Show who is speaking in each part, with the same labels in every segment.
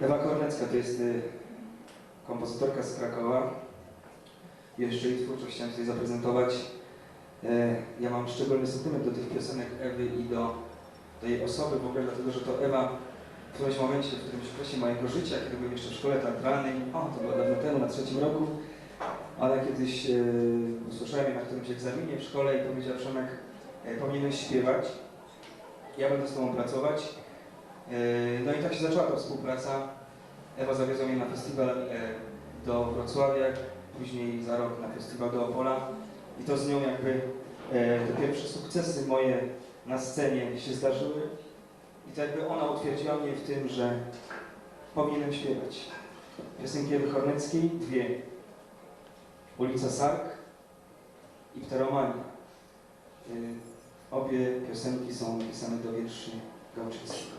Speaker 1: Ewa Kornecka to jest y, kompozytorka z Krakowa. Jeszcze jej twórczość chciałem tutaj zaprezentować. E, Ja mam szczególny sentyment do tych piosenek Ewy i do tej osoby w ogóle, dlatego że to Ewa w którymś momencie, w którymś okresie mojego życia, kiedy byłem jeszcze w szkole teatralnej, o, to było dawno temu, na trzecim roku, ale kiedyś e, usłyszałem je na którymś egzaminie w szkole i powiedział Przemek, e, powinieneś śpiewać, ja będę z Tobą pracować. E, No i tak się zaczęła ta współpraca. Ewa zawiozła mnie na festiwal e, do Wrocławia, później za rok na festiwal do Opola i to z nią jakby e, te pierwsze sukcesy moje na scenie się zdarzyły i to jakby ona utwierdziła mnie w tym, że powinienem śpiewać. Piosenki Ewy Horneckiej, dwie. Ulica Sark i Pteromania. Obie piosenki są pisane do wierszy Gałczyńskiego.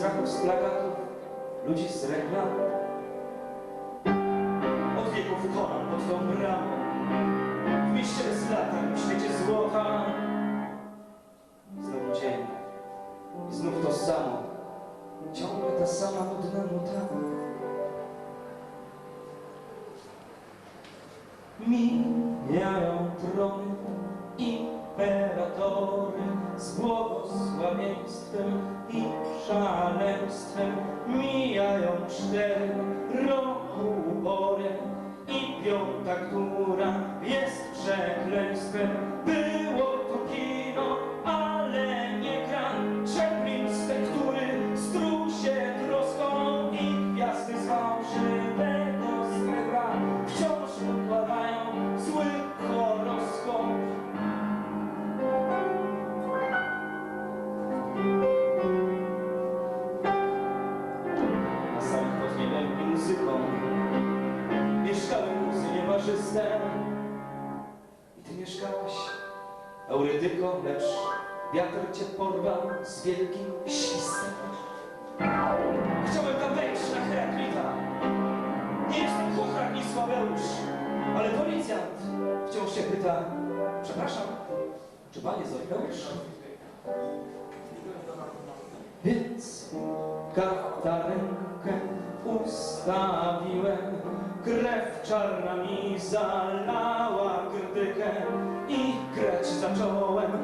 Speaker 1: Strachów z plakatów, ludzi z reklam. Od wieków kocham pod tą bramą, w mieście bez lata, w świecie złota. Mijają trony imperatory z błogosławieństwem i szaleństwem. Mijają cztery roku ubory i piąta, która jest przekleństwem. I ty mieszkałaś, Eurydyko, lecz wiatr cię porwał z wielkim świstem. Chciałem tam wejść na Heraklita. Nie jestem chłopak ni Sławeusz, ale policjant wciąż się pyta, przepraszam, czy pan jest Orfeusz? Więc katarenkę ustawiłem, krew czarna mi zalała grdykę i grać zacząłem.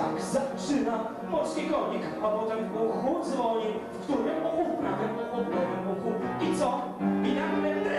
Speaker 1: tak zaczyna morski konik, a potem uchu dzwoni, w którym uchu, prawym uchu, lewym uchu i co? I nagle